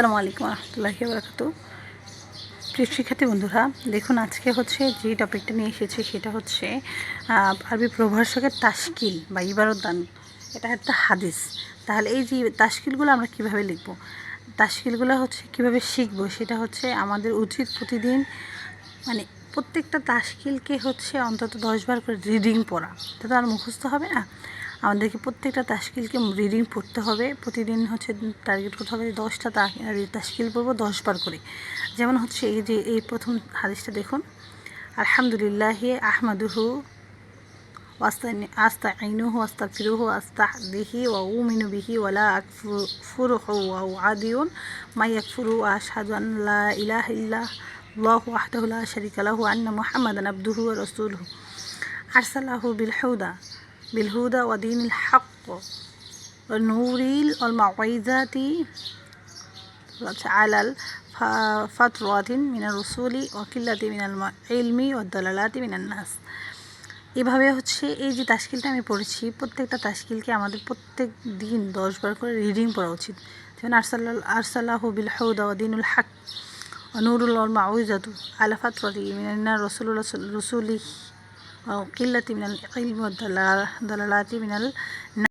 আসসালামু আলাইকুম রহমতুল্লাহি বরকাত প্রিয় বন্ধুরা, দেখুন আজকে হচ্ছে যে টপিকটা নিয়ে এসেছি সেটা হচ্ছে আরবি প্রভাষকের তাশকিল বা ইবারতদান। এটা একটা হাদিস। তাহলে এই যে তাশকিলগুলো আমরা কীভাবে লিখব? তাশকিলগুলো হচ্ছে কীভাবে শিখব? সেটা হচ্ছে আমাদের উচিত প্রতিদিন মানে প্রত্যেকটা তাশকিলকে হচ্ছে অন্তত দশবার করে রিডিং পড়া। তো আর মুখস্থ হবে না। আমাদেরকে প্রত্যেকটা তাশকিলকে রিডিং পড়তে হবে। প্রতিদিন হচ্ছে টার্গেট করতে হবে দশটা তা- তাশকিল পড়ব দশবার করে। যেমন হচ্ছে এই যে, এই প্রথম হাদিসটা দেখুন। আলহামদুলিল্লাহ আহমাদুহু আস্তাইনুহু আস্তাগফিরুহু আস্তাহদিহি ওয়া উমিনু বিহি ওয়া লা আকফুরুহু ওয়া উআদিউন। মা ইয়াকফুরু ওয়া আশহাদু আন লা ইলাহা ইল্লা আল্লাহু ওয়াহদাহু লা শারীকা লাহু ওয়া আন্না মুহাম্মাদান আবদুহু ওয়া রাসূলুহু আরসালাহু বিল হুদা বিল হুদা ওয়া দীনিল হক ওয়া নূরিল ওয়াল মাউইযাতি على فترة من الرسول وقلة من العلم والدلالات من الناس এভাবে হচ্ছে এই যে তাশকিলটা আমি পড়েছি প্রত্যেকটা তাশকিলকে আমাদের প্রত্যেক দিন দশবার করে রিডিং পড়া উচিত যেমন আরসাল্লাহ আরসাল্লাহ বিল হৌদা দিনুল হাক নুরুল মাউজাতু আলা ফাতরাতি মিনান্না أو قلة من العلم والدلالات من الناس